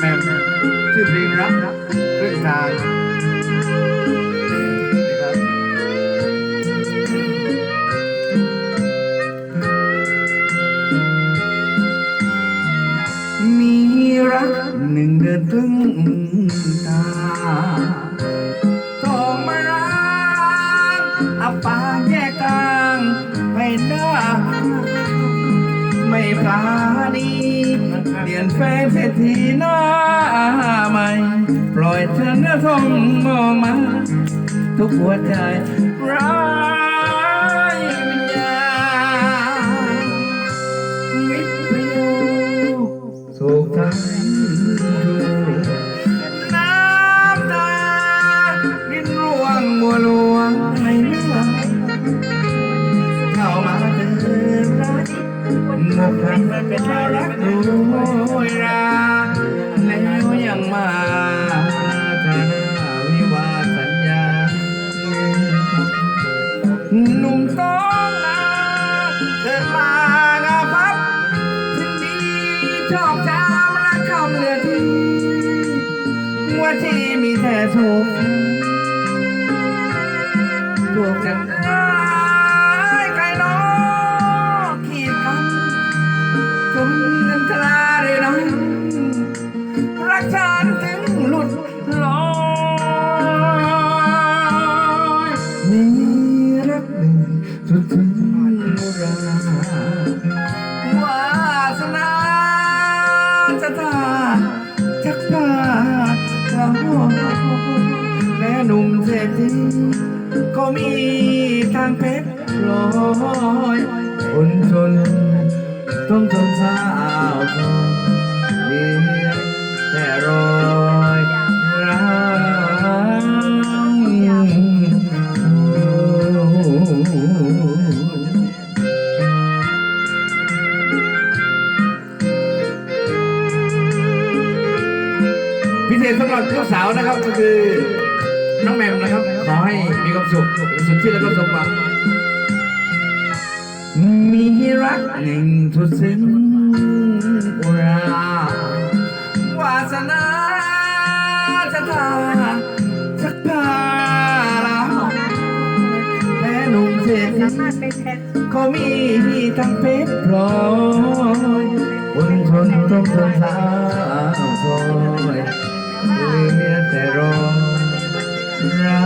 แหมมชื่อเพลงรักเรื่องทางนี่ครับมีรักหนึ่งเดือนถึงตาต้องมารักอับปางแยกกลางไม่ได้ไม่ปราณีเป ลี่ยนแฟนเศรษฐีหน้าใหม่ปล่อยเธอเนื้อทองมองมา ทุกหัวใจรัก หมกพันเป็นรักดูโอยราแล้วยังมาทานาวิวาสัญญา หนุ่มต้องนาเกิดมางาพับถึงดีชอบจามรักคำเหลือที่ว่าที่มีแต่ถูกถู รักฉันถึงหลุดลอยมีรักหนึ่งสุดถึงอุราวาสนาจะตาจักพาเราและหนุ่มเศรษฐีก็มีทางเพชรลอยคนชนต้องทนสาวทอง พิเศษสำหรับลูกสาวนะครับก็คือน้องแมมนะครับ ขอให้มีความสุขสุดที่แล้วก็สมหวังมีรักหนึ่งทุดซึ้งอุราวาสนาจะทาสักพาลาและหนุ่มเศรษฐีสามารถไปแชร์ก็มีทั้งเพชรพลอยคนชนต้องทนสาวคอย เหลือแต่รอร้า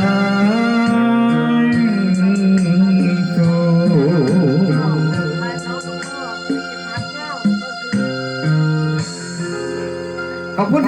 ยตูขอบคุณ